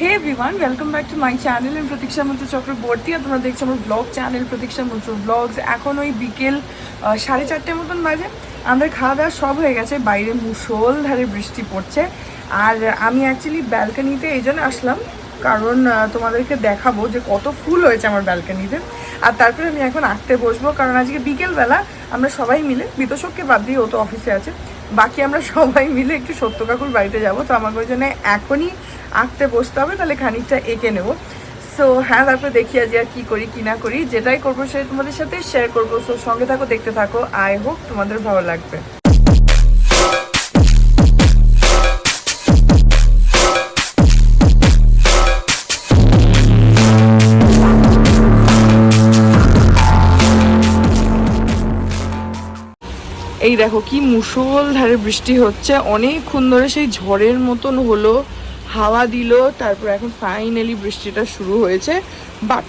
Hey everyone welcome back to my channel I'm Pratiksha Mantra Chakraborty আর তোমরা দেখছ আমার blog channel প্রতীক্ষা মন্ত্র ব্লগস এখন ওই বিকেল সাড়ে চারটের মতন বাজে। আমাদের খাওয়া দাওয়া সব হয়ে গেছে। বাইরে মুসল ধারে বৃষ্টি পড়ছে। আর আমি অ্যাকচুয়ালি ব্যালকানিতে এই জন্য আসলাম। কারণ তোমাদেরকে দেখাবো যে কত ফুল হয়েছে আমার ব্যালকানিতে আর তারপরে আমি এখন আঁকতে বসবো। কারণ আজকে বিকেলবেলা আমরা সবাই মিলে, বিতোষককে বাদ দিয়ে ও তো অফিসে আছে, বাকি আমরা সবাই মিলে একটু সত্য কাকুর বাড়িতে যাব। তো আমাকে ওই জন্য এখনই আঁকতে বসতে হবে, তাহলে খানিকটা এঁকে নেব। সো হ্যাঁ তারপরে দেখি আজ আর কী করি, কি না করি। যেটাই করব সেটা তোমাদের সাথে শেয়ার করব। সো সঙ্গে থাকো, দেখতে থাকো। আই হোক তোমাদের ভালো লাগবে। এই দেখো কি মুষলধারে বৃষ্টি হচ্ছে। অনেকক্ষণ ধরে সেই ঝড়ের মতন হলো, হাওয়া দিল, তারপর এখন ফাইনালি বৃষ্টিটা শুরু হয়েছে। বাট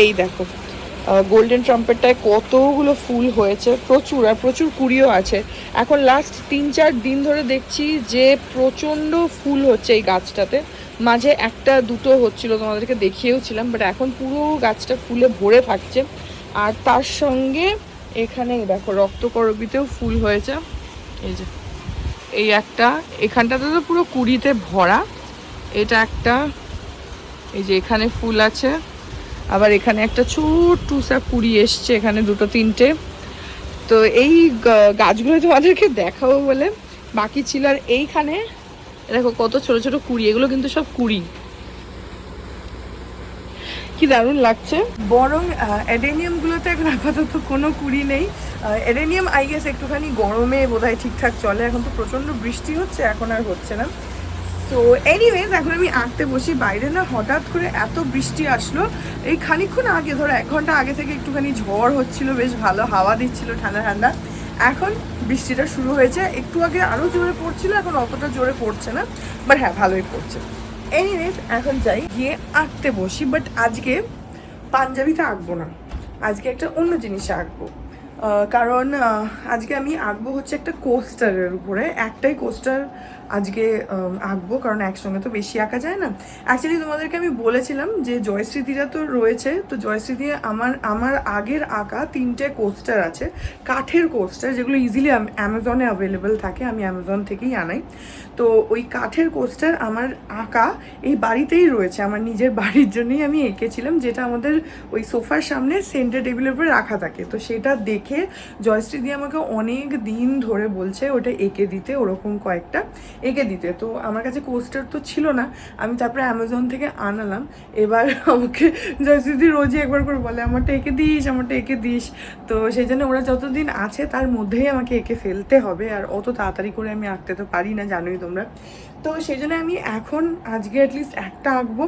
এই দেখো গোল্ডেন ট্রাম্পেটটায় কতগুলো ফুল হয়েছে, প্রচুর আর প্রচুর কুড়িও আছে। এখন লাস্ট তিন চার দিন ধরে দেখছি যে প্রচণ্ড ফুল হচ্ছে এই গাছটাতে। মাঝে একটা দুটো হচ্ছিল, তোমাদেরকে দেখিয়েওছিলাম বাট এখন পুরো গাছটা ফুলে ভরে থাকছে। আর তার সঙ্গে এখানে দেখো, রক্তকরবীতেও ফুল হয়েছে। এই যে, এই একটা, এখানটাতে তো পুরো কুড়িতে ভরা। এটা একটা, এই যে এখানে ফুল আছে। আবার এখানে একটা ছোট্টুসা কুড়ি এসছে, এখানে দুটো তিনটে। তো এই গাছগুলো তোমাদেরকে দেখাবো বলে। বাকি ছিল আর এইখানে, দেখো কত ছোট ছোট কুড়ি, এগুলো কিন্তু সব কুড়ি। কি দারুণ লাগছে। বরং অ্যাডেনিয়াম গুলোতে এখন আপাতত কোনো কুড়ি নেই। অ্যাডেনিয়াম আই গেস একটুখানি গরমে বোধহয় ঠিকঠাক চলে। এখন তো প্রচণ্ড বৃষ্টি হচ্ছে, এখন আর হচ্ছে না। তো এনিওয়েজ এখন আমি আঁকতে বসি। বাইরে না হঠাৎ করে এত বৃষ্টি আসলো। এই খানিকক্ষণ আগে, ধরো এক ঘণ্টা আগে থেকে একটুখানি ঝড় হচ্ছিল, বেশ ভালো হাওয়া দিচ্ছিল ঠান্ডা ঠান্ডা। এখন বৃষ্টিটা শুরু হয়েছে। একটু আগে আরও জোরে পড়ছিল, এখন অতটা জোরে পড়ছে না। বাট হ্যাঁ ভালোই পড়ছে। এনিওয়েজ এখন যাই গিয়ে আঁকতে বসি বাট আজকে পাঞ্জাবিতে আঁকবো না। আজকে একটা অন্য জিনিসে আঁকবো। কারণ আজকে আমি আঁকবো হচ্ছে একটা কোস্টারের উপরে। একটাই কোস্টার আজকে আঁকবো, কারণ একসঙ্গে তো বেশি আঁকা যায় না। অ্যাকচুয়ালি তোমাদেরকে আমি বলেছিলাম যে জয়স্মৃতিরা তো রয়েছে। তো জয়স্মৃতি আমার আমার আগের আঁকা তিনটে কোস্টার আছে। কাঠের কোস্টার যেগুলো ইজিলি অ্যামাজনে অ্যাভেলেবেল থাকে, আমি অ্যামাজন থেকেই আনাই। তো ওই কাঠের কোস্টার আমার আঁকা এই বাড়িতেই রয়েছে। আমার নিজের বাড়ির জন্যই আমি এঁকেছিলাম, যেটা আমাদের ওই সোফার সামনে সেন্টার টেবিলের উপরে রাখা থাকে। তো সেটা দেখে জয়শ্রী দিয়ে আমাকে অনেক দিন ধরে বলছে, ওটা এঁকে দিতে, ওরকম কয়েকটা। এঁকে দিতে। তো আমার কাছে কোস্টার তো ছিল না, আমি তারপরে অ্যামাজন থেকে আনালাম। এবার আমাকে জয়শ্রীদি রোজই একবার করে বলে, আমারটা এঁকে দিস, আমারটা এঁকে দিস। তো সেই জন্য ওরা যতদিন আছে তার মধ্যেই আমাকে এঁকে ফেলতে হবে, আর অত তাড়াতাড়ি করে আমি আঁকতে তো পারি না, জানোই তোমরা। তো সেই জন্য আমি এখন আজকে অ্যাটলিস্ট একটা আঁকবো।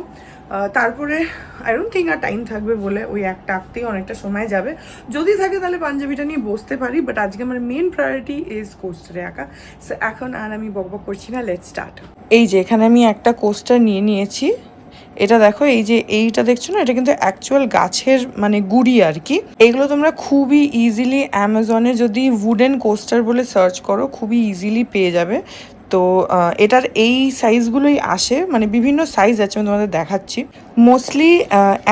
তারপরে আই ডোন্ট থিঙ্ক আর টাইম থাকবে বলে ওই একটা আঁকতেই অনেকটা সময় যাবে। যদি থাকে তাহলে পাঞ্জাবিটা নিয়ে বসতে পারি বাট আজকে আমার মেন প্রায়োরিটি ইজ কোস্টারে আঁকা। সো এখন আর আমি বকবক করছি না লেট স্টার্ট এই যে, এখানে আমি একটা কোস্টার নিয়ে নিয়েছি। এটা দেখো, এই যে, এইটা দেখছ না? এটা কিন্তু অ্যাকচুয়াল গাছের মানে গুড়ি আর কি। এগুলো তোমরা খুবই ইজিলি অ্যামাজনে যদি উডেন কোস্টার বলে সার্চ করো, খুবই ইজিলি পেয়ে যাবে। তো এটার এই সাইজগুলোই আসে মানে বিভিন্ন সাইজ আছে, আমি তোমাদের দেখাচ্ছি। মোস্টলি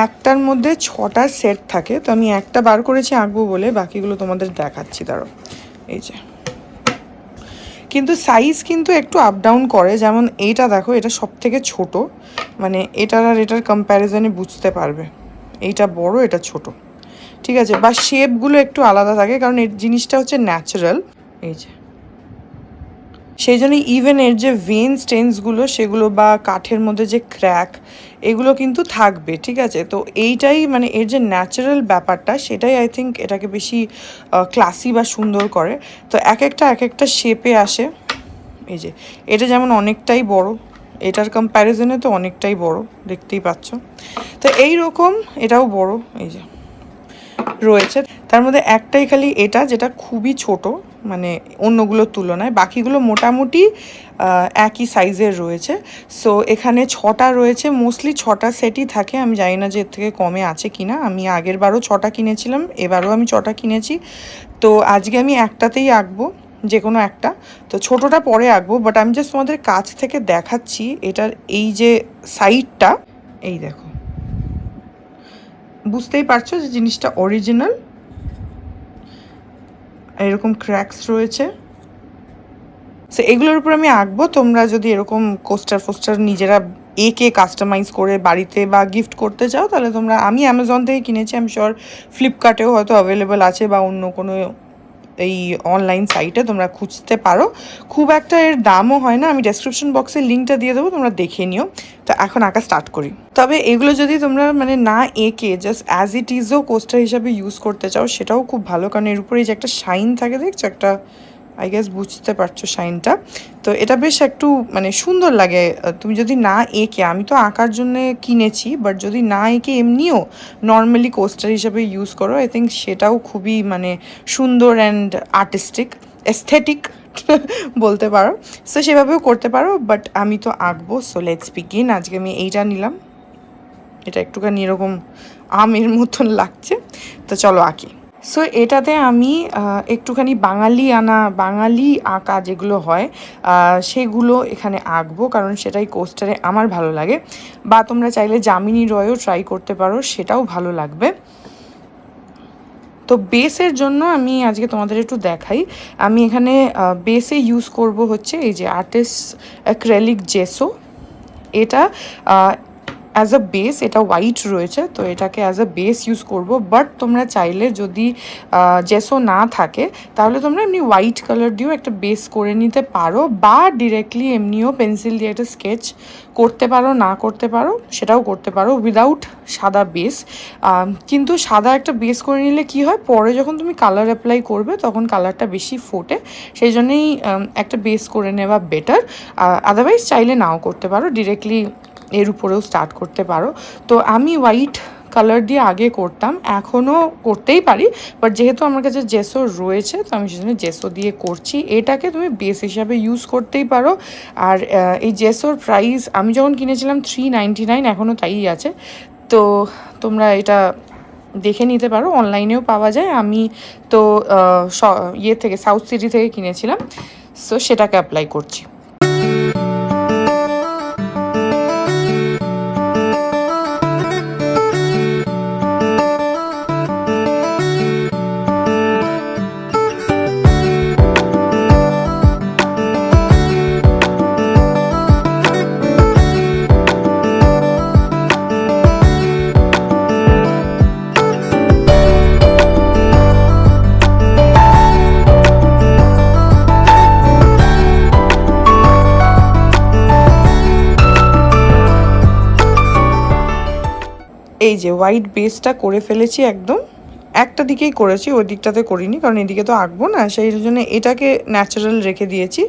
একটার মধ্যে ছটা সেট থাকে, তো আমি একটা বার করেছি আঁকবো বলে, বাকিগুলো তোমাদের দেখাচ্ছি দাঁড়ো এই যে। কিন্তু সাইজ কিন্তু একটু আপ ডাউন করে, যেমন এইটা দেখো, এটা সব থেকে ছোট মানে এটার আর এটার কম্প্যারিজনে বুঝতে পারবে। এইটা বড়, এটা ছোট। ঠিক আছে? বা শেপগুলো একটু আলাদা থাকে, কারণ এর জিনিসটা হচ্ছে ন্যাচারাল এই যে। সেই জন্য ইভেন এর যে ভেন স্টেন্সগুলো সেগুলো বা কাঠের মধ্যে যে ক্র্যাক এগুলো কিন্তু থাকবে, ঠিক আছে? তো এইটাই মানে এর যে ন্যাচারাল ব্যাপারটা, সেটাই আই থিঙ্ক এটাকে বেশি ক্লাসি বা সুন্দর করে। তো এক একটা এক একটা শেপে আসে। এই যে, এটা যেমন অনেকটাই বড়, এটার কম্প্যারিজনে তো অনেকটাই বড়, দেখতেই পাচ্ছ। তো এই রকম এটাও বড়, এই যে, রয়েছে। তার মধ্যে একটাই খালি এটা, যেটা খুবই ছোট। মানে অন্যগুলোর তুলনায়। বাকিগুলো মোটামুটি একই সাইজের রয়েছে। সো এখানে ছটা রয়েছে। মোস্টলি ছটা সেটই থাকে। আমি জানি না যে এর থেকে কমে আছে কিনা। আমি আগের বারও ছটা কিনেছিলাম, এবারও আমি ছটা কিনেছি। তো, আজকে আমি একটাতেই আঁকবো যে কোনো একটা। তো, ছোটোটা পরে আঁকবো বাট আমি জাস্ট তোমাদের কাছ থেকে দেখাচ্ছি এটার এই যে সাইডটা এই দেখো। বুঝতেই পারছ যে জিনিসটা অরিজিনাল এরকম ক্র্যাকস রয়েছে। সো এগুলোর উপর আমি আঁকবো। তোমরা যদি এরকম কোস্টার ফোস্টার নিজেরা একে কাস্টমাইজ করে বাড়িতে বা গিফট করতে চাও, তাহলে তোমরা, আমি অ্যামাজন থেকে কিনেছি আমি শিওর ফ্লিপকার্টেও হয়তো অ্যাভেলেবেল আছে বা অন্য কোনো এই অনলাইন সাইটে তোমরা খুঁজতে পারো। খুব একটা এর দামও হয় না, আমি ডেসক্রিপশন বক্সে লিঙ্কটা দিয়ে দেবো, তোমরা দেখে নিও। তো এখন আঁকা স্টার্ট করি। তবে এগুলো যদি তোমরা মানে না এঁকে জাস্ট অ্যাজ ইট ইজও কোস্টার হিসাবে ইউজ করতে চাও, সেটাও খুব ভালো। কারণ এর উপরে যে একটা শাইন থাকে, দেখছ? একটা আই গেস বুঝতে পারছ শাইনটা। তো এটা বেশ একটু মানে সুন্দর লাগে। তুমি যদি না এঁকে, আমি তো আঁকার জন্য কিনেছি বাট যদি না এঁকে এমনিও নর্মালি কোস্টার হিসেবে ইউজ করো আই থিঙ্ক সেটাও খুবই মানে সুন্দর অ্যান্ড আর্টিস্টিক এস্থেটিক বলতে পারো। সো সেভাবেও করতে পারো বাট আমি তো আঁকবো সো লেটস বিগিন আজকে আমি এইটা নিলাম। এটা একটুখানি এরকম আমের মতন লাগছে। তো চলো আঁকি। সো এটাতে আমি একটুখানি বাঙালি আনা, বাঙালি আঁকা যেগুলো হয় সেগুলো এখানে আঁকবো কারণ সেটাই কোস্টারে আমার ভালো লাগে। বা তোমরা চাইলে জামিনী রয়ও ট্রাই করতে পারো, সেটাও ভালো লাগবে। তো বেসের জন্য আমি আজকে তোমাদের একটু দেখাই। আমি এখানে বেসে ইউজ করব হচ্ছে এই যে আর্টিস্ট অ্যাক্রেলিক জেসো এটা অ্যাজ আ বেস এটা হোয়াইট রয়েছে, তো এটাকে অ্যাজ আ বেস ইউজ করব। বাট তোমরা চাইলে যদি জেসো না থাকে, তাহলে তোমরা এমনি হোয়াইট কালার দিয়েও একটা বেস করে নিতে পারো, বা ডিরেক্টলি এমনিও পেন্সিল দিয়ে একটা স্কেচ করতে পারো, না করতে পারো, সেটাও করতে পারো উইদাউট সাদা বেস কিন্তু সাদা একটা বেস করে নিলে কি হয়, পরে যখন তুমি কালার অ্যাপ্লাই করবে, তখন কালারটা বেশি ফোটে, সেই জন্যেই একটা বেস করে নেওয়া বেটার আদারওয়াইজ চাইলে নাও করতে পারো ডিরেক্টলি এর উপরেও স্টার্ট করতে পারো। তো আমি হোয়াইট কালার দিয়ে আগে করতাম, এখনও করতেই পারি বাট যেহেতু আমার কাছে জেসো রয়েছে, তো আমি সেজন্য জেসো দিয়ে করছি। এটাকে তুমি বেস হিসাবে ইউজ করতেই পারো। আর এই জেসোর প্রাইস আমি যখন কিনেছিলাম থ্রি নাইনটি নাইন এখনও তাই আছে। তো তোমরা এটা দেখে নিতে পারো অনলাইনেও পাওয়া যায়। আমি তো ইয়ে থেকে সাউথ সিটি থেকে কিনেছিলাম সো সেটাকে অ্যাপ্লাই করছি। এই যে হোয়াইট বেসটা করে ফেলেছি একদম। একটা দিকেই করেছি, ওই দিকটাতে করিনি, কারণ এদিকে তো আঁকবো না, সেই জন্য এটাকে ন্যাচারাল রেখে দিয়েছি।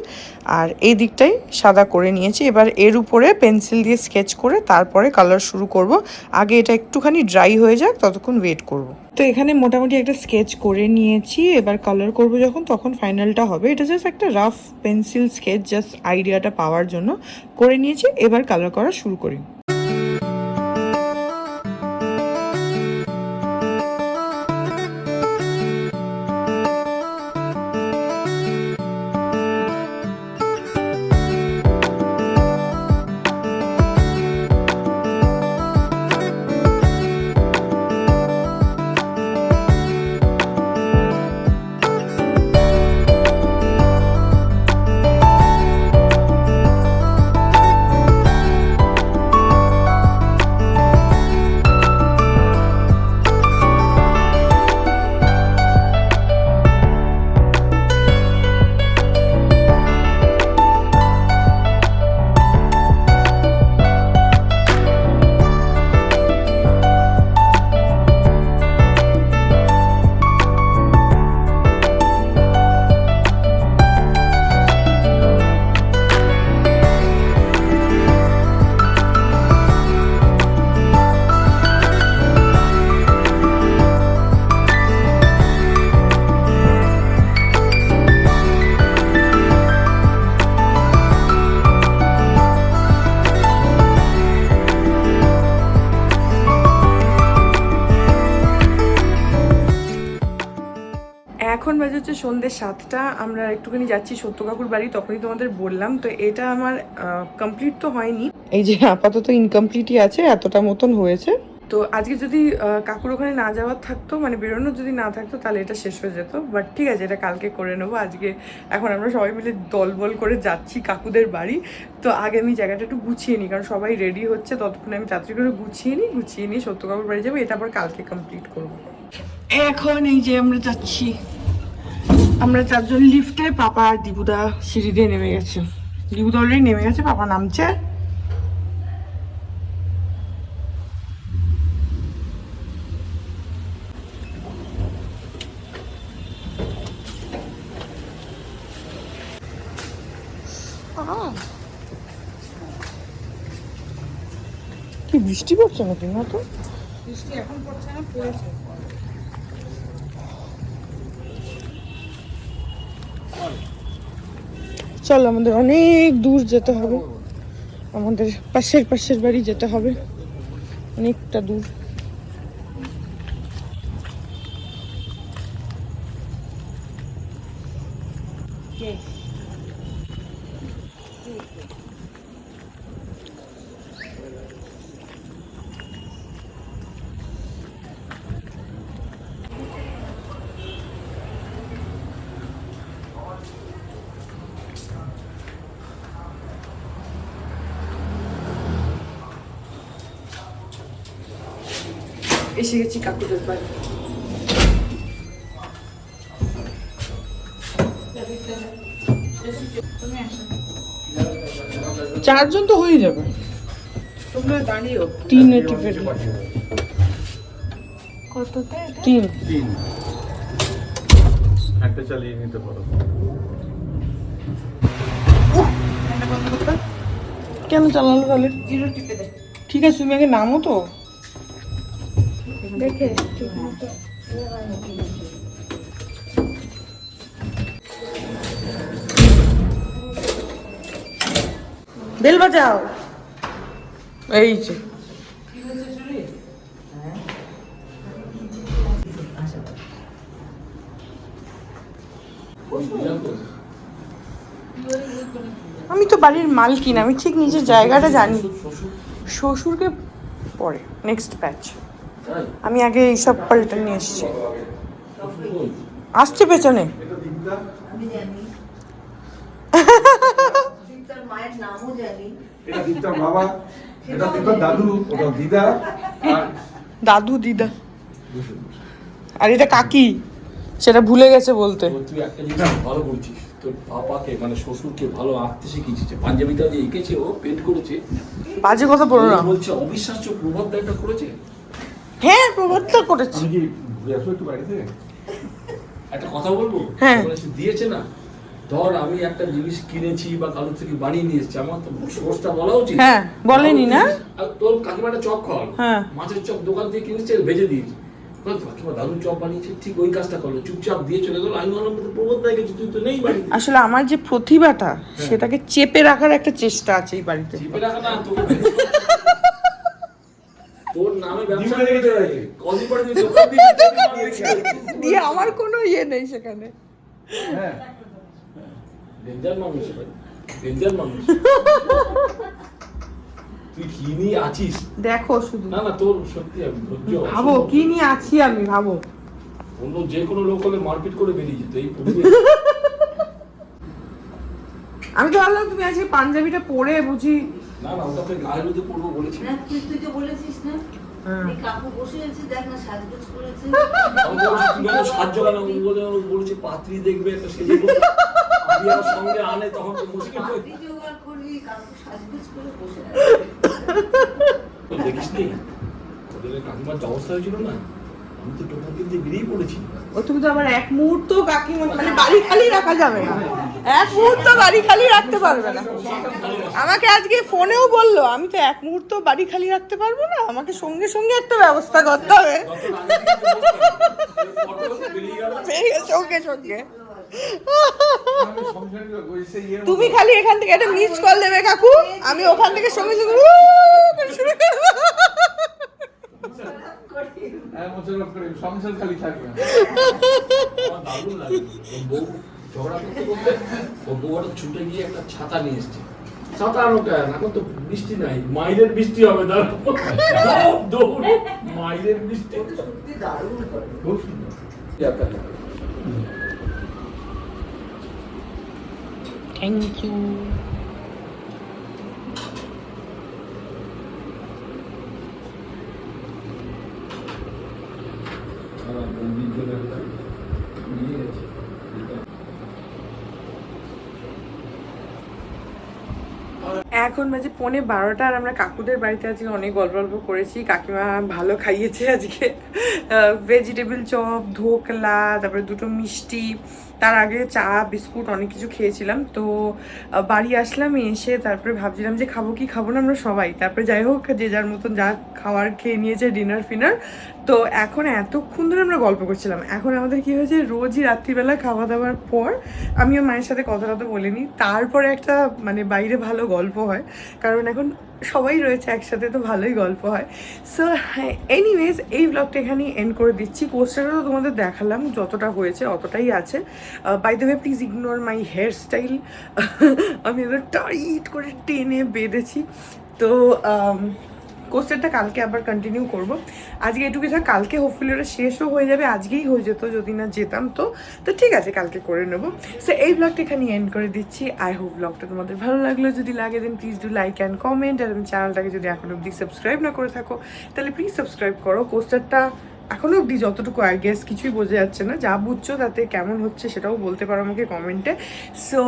আর এই দিকটাই সাদা করে নিয়েছি। এবার এর উপরে পেন্সিল দিয়ে স্কেচ করে তারপরে কালার শুরু করব। আগে এটা একটুখানি ড্রাই হয়ে যাক, ততক্ষণ ওয়েট করব। তো এখানে মোটামুটি একটা স্কেচ করে নিয়েছি। এবার কালার করব যখন, তখন ফাইনালটা হবে। এটা জাস্ট একটা রাফ পেন্সিল স্কেচ জাস্ট আইডিয়াটা পাওয়ার জন্য করে নিয়েছি। এবার কালার করা শুরু করি। এখন বাজে হচ্ছে সন্ধ্যে সাতটা আমরা একটুখানি যাচ্ছি সত্য কাকুর বাড়ি তখনই তোমাদের বললাম। তো এটা আমার কমপ্লিট তো হয়নি। এই যে আপাতত ইনকমপ্লিটই আছে এতটা মতন হয়েছে। তো আজকে যদি কাকুর ওখানে না যাওয়ার থাকতো মানে বেরোনোর যদি না থাকতো তাহলে এটা শেষ হয়ে যেত। বাট ঠিক আছে এটা কালকে করে নেব। আজকে এখন আমরা সবাই মিলে দলবল করে যাচ্ছি কাকুদের বাড়ি। তো আগে আমি জায়গাটা একটু গুছিয়ে নিই কারণ সবাই রেডি হচ্ছে। ততক্ষণে আমি তাড়াতাড়ি করে গুছিয়ে নিই গুছিয়ে নিই সত্য কাকুর বাড়ি যাব। এটা আবার কালকে কমপ্লিট করব। এখন এই যে আমরা যাচ্ছি আমরা চারজন লিফটে পাপা আর দিবুদা সিঁড়ি দিয়ে নেমে গেছে। দিবুদা অলরেডি নেমে গেছে পাপা নামছে। কি বৃষ্টি পড়ছে নাকি? না তো। বৃষ্টি এখন পড়ছে না পড়েছে। চল আমাদের অনেক দূর যেতে হবে। আমাদের পাশের পাশের বাড়ি যেতে হবে। অনেকটা দূর। এসে গেছি কাকুদের বাড়ি। চারজন তো হয়ে যাবে। তোমরা দাঁড়িয়েও তিনে কততে তিন। তিন। একটা চালিয়ে নিতে পারো। কেন চালালো তাহলে? জিরো টিপে দে। ঠিক আছে তুমি আগে নামো তো। দেখে ঠিক বেল বাজাও। এই যে। আমি তো বাড়ির মালকিন, আমি ঠিক নিজের জায়গাটা জানি। শ্বশুরকে পরে নেক্সট ব্যাচ আমি আগে এইসব পাল্টে নিয়ে এসেছি। আসছে পেছনে। দাদু দিদা। আর এটা কাকি সেটা ভুলে গেছে বলতে। তুই একটা জিনিস ভালো করছিস। তোর পাপাকে মানে শ্বশুরকে ভালো আঁকতে শিখিয়েছিস পাঞ্জাবিটা দিয়ে এঁকেছে ও পেন্ট করেছে। বাজে কথা বলো না। বলছে অবিশ্বাস্য প্রভাব একটা করেছে। হ্যাঁ প্রভাবটা করেছি। আমি কি ঘুরে আসব একটু কথা বলব? হ্যাঁ। দিয়েছে না? ধর আমি একটা জিনিস কিনেছি বা কারোর থেকে বানিয়ে নিয়ে এসেছি আমার তো সোর্সটা বলা উচিত। হ্যাঁ, বলেনি না? তোর কাকিমাটা চপ খাওয়ালো। হ্যাঁ। মাছের চপ দোকান থেকে কিনেছে ভেজে দিয়েছি। আসলে আমার যে প্রতিভাটা সেটাকে চেপে রাখার একটা চেষ্টা আছে এই বাড়িতে। চিপে রাখা না তোর নামে ব্যবসা করতে কদিন পরে তুই দোকান দিয়ে আমার কোনো ইয়ে নেই সেখানে। হ্যাঁ। ডেঞ্জার মানুষ ডেঞ্জার মানুষ। তুই কি নিয়ে আছিস? দেখো শুধু। না না তোর সত্যি আমি ধৈর্য ভাবো কি নিয়ে আছি আমি ভাবো। অন্য যে কোনো লোক হলে মারপিট করে বেরিয়ে যেত এই পরিবেশ আমি তো ভাবলাম তুমি আজকে পাঞ্জাবিটা পরে বুঝি না না ওটা তুই গায়ের মধ্যে পড়ব বলেছি। না তুই তুই তো বলেছিস না? হ্যাঁ। কাকু বসে আছে দেখ না সাজগোজ করেছে। আমি বলছি তুই কেন সাহায্য কেন বলে বলেছে পাত্রী দেখবে একটা সঙ্গে আনে তখন তো মুশকিল হয়ে দেখিস নি? ওদের কাকিমার যে অবস্থা হয়েছিল না? আমি তো টোটো কিনতে বেরিয়ে পড়েছি। ও তুমি তো আবার এক মুহূর্ত কাকিমা মানে বাড়ি খালি রাখা যাবে না। এক মুহূর্ত বাড়ি খালি রাখতে পারবে না। আমাকে আজকে ফোনেও বলল আমি তো এক মুহূর্ত বাড়ি খালি রাখতে পারব না। আমাকে সঙ্গে সঙ্গে একটা ব্যবস্থা করতে হবে। সঙ্গে সঙ্গে। তুমি খালি এখান থেকে একটা মিস কল দেবে কাকু। আমি ওখান থেকে সঙ্গে সঙ্গে শুরু করব। হ্যাঁ করে সংসার খালি থাকবে। বউ ঝগড়া করতে করতে ওর বউ ছুটে গিয়ে একটা ছাতা নিয়ে এসছে। ছাতা আনো কেন এখন তো বৃষ্টি নাই মাইরের বৃষ্টি হবে দৌড় মাইরের বৃষ্টি। সত্যি দারুণ খুব সুন্দর। থ্যাংক ইউ এখন বাজে পৌনে বারোটা আর আমরা কাকুদের বাড়িতে আজকে অনেক গল্প গল্প করেছি। কাকিমা ভালো খাইয়েছে আজকে। ভেজিটেবল চপ, ধোকলা, তারপরে দুটো মিষ্টি তার আগে চা, বিস্কুট অনেক কিছু খেয়েছিলাম। তো বাড়ি আসলাম, এসে তারপরে ভাবছিলাম যে খাব কি খাব না, আমরা সবাই। তারপরে যাই হোক, যে যার মতন যা খাওয়ার খেয়ে নিয়েছে ডিনার ফিনার তো এখন এতক্ষণ ধরে আমরা গল্প করছিলাম। এখন আমাদের কি হয়েছে, রোজই রাত্রিবেলা খাওয়া দাওয়ার পর আমিও মায়ের সাথে কথা টথা বলিনি। তারপরে একটা মানে বাইরে ভালো গল্প হয়। কারণ এখন সবাই রয়েছে একসাথে, তো ভালোই গল্প হয়। সো এনিওয়েজ এই ব্লগটা এখানেই এন্ড করে দিচ্ছি। পোস্টারটা তো তোমাদের দেখালাম, যতটা হয়েছে অতটাই আছে। By the way please ignore my hair style আমি এবার টাইট করে টেনে বেঁধেছি। তো কোস্টারটা কালকে আবার কন্টিনিউ করব। আজকে এটুকু থাক কালকে হোপফুলি ওটা শেষও হয়ে যাবে, আজকেই হয়ে যেত যদি না যেতাম তো। তো ঠিক আছে, কালকে করে নেব। সো এই ব্লগটা এখানে এন্ড করে দিচ্ছি। আই হোপ ব্লগটা তোমাদের ভালো লাগল। যদি লাগে then please do like and comment আর চ্যানেলটাকে যদি এখন অবধি সাবস্ক্রাইব না করে থাকো, তাহলে প্লিজ সাবস্ক্রাইব করো। কোস্টারটা এখনও অবধি যতটুকু আই গেস কিছুই বোঝা যাচ্ছে না। যা বুঝছ তাতে কেমন হচ্ছে সেটাও বলতে পারো আমাকে কমেন্টে সো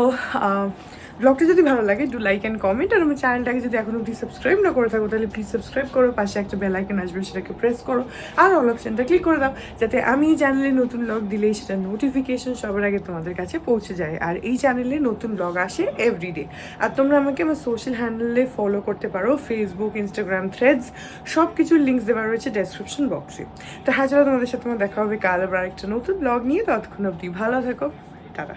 ব্লগটা যদি ভালো লাগে ডু লাইক অ্যান্ড কমেন্ট আর আমার চ্যানেলটাকে যদি এখন অবধি সাবস্ক্রাইব না করে থাকো, তাহলে প্লিজ সাবস্ক্রাইব করো, পাশে একটা বেল আইকন আসবে, সেটাকে প্রেস করো, আর অল অপশনটা ক্লিক করে দাও, যাতে আমি চ্যানেলে নতুন ব্লগ দিলেই সেটা নোটিফিকেশন সবার আগে তোমাদের কাছে পৌঁছে যায়, আর এই চ্যানেলে নতুন ব্লগ আসে এভরিডে আর তোমরা আমাকে আমার সোশ্যাল হ্যান্ডেলে ফলো করতে পারো ফেসবুক ইনস্টাগ্রাম থ্রেডস সব কিছুর লিঙ্কস দেওয়া রয়েছে ডেসক্রিপশন বক্সে তো হ্যাঁ চলো তোমাদের সাথে আমার দেখা হবে, কাল আবার একটা নতুন ব্লগ নিয়ে, ততক্ষণ অবধি ভালো থেকো, tata.